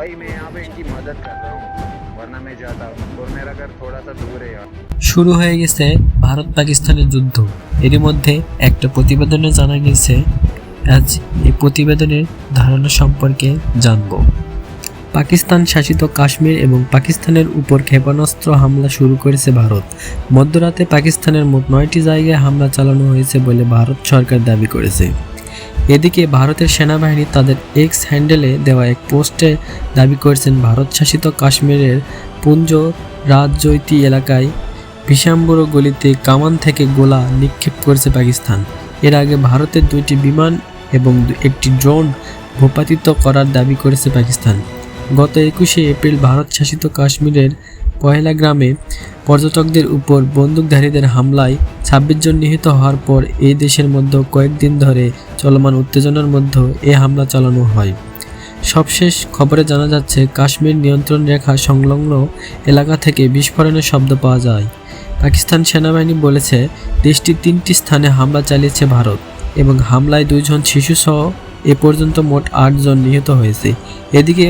भाई मैं यहाँ पे इनकी मदद कर रहा हूँ वरना मैं जाता और मेरा घर थोड़ा सा दूर है यार শুরু হয়ে গেছে ভারত পাকিস্তানের যুদ্ধ এরই মধ্যে একটা প্রতিবেদনে জানা গেছে আজ এই প্রতিবেদনের ধারণা সম্পর্কে জানব পাকিস্তান শাসিত কাশ্মীর এবং পাকিস্তানের উপর ক্ষেপণাস্ত্র হামলা শুরু করেছে ভারত মধ্যরাতে পাকিস্তানের মোট নয়টি জায়গায় হামলা চালানো হয়েছে বলে ভারত সরকার দাবি করেছে এদিকে ভারতের সেনাবাহিনী তাদের এক্স হ্যান্ডেলে দেওয়া এক পোস্টে দাবি করেছেন ভারত শাসিত কাশ্মীরের পুঞ্জ রাজজৈতি এলাকায় বিষাম্বুরো গলিতে কামান থেকে গোলা নিক্ষেপ করেছে পাকিস্তান। এর আগে ভারতের দুইটি বিমান এবং একটি ড্রোন ভূপাতিত করার দাবি করেছে পাকিস্তান। গত একুশে এপ্রিল ভারত শাসিত কাশ্মীরের পহেলা গ্রামে পর্যটকদের উপর বন্দুকধারীদের হামলায় ছাব্বিশ জন নিহত হওয়ার পর এই দেশের মধ্যে কয়েকদিন ধরে চলমান উত্তেজনার মধ্যে এ হামলা চালানো হয়। সবশেষ খবরে জানা যাচ্ছে, কাশ্মীর নিয়ন্ত্রণ রেখা সংলগ্ন এলাকা থেকে বিস্ফোরণের শব্দ পাওয়া যায়। পাকিস্তান সেনাবাহিনী বলেছে, দেশটির তিনটি স্থানে হামলা চালিয়েছে ভারত এবং হামলায় দুইজন শিশুসহ এ পর্যন্ত মোট আটজন নিহত হয়েছে। এদিকে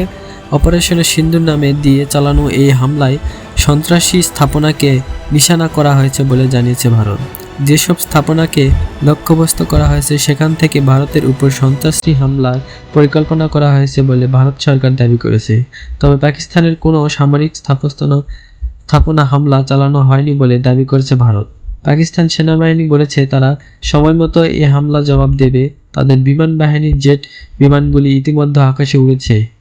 অপারেশনের সিন্ধুর নামে দিয়ে চালানো এই হামলায় সন্ত্রাসী স্থাপনাকে নিশানা করা হয়েছে বলে জানিয়েছে ভারত। যেসব স্থাপনাকে লক্ষ্যবস্তু করা হয়েছে, সেখান থেকে ভারতের উপর সন্ত্রাসী হামলার পরিকল্পনা করা হয়েছে বলে ভারত সরকার দাবি করেছে। তবে পাকিস্তানের কোনো সামরিক স্থাপনা স্থাপনা হামলা চালানো হয়নি বলে দাবি করেছে ভারত। পাকিস্তান সেনাবাহিনী বলেছে, তারা সময় মতো এই হামলা জবাব দেবে। তাদের বিমান বাহিনীর জেট বিমানগুলি ইতিমধ্যে আকাশে উড়েছে।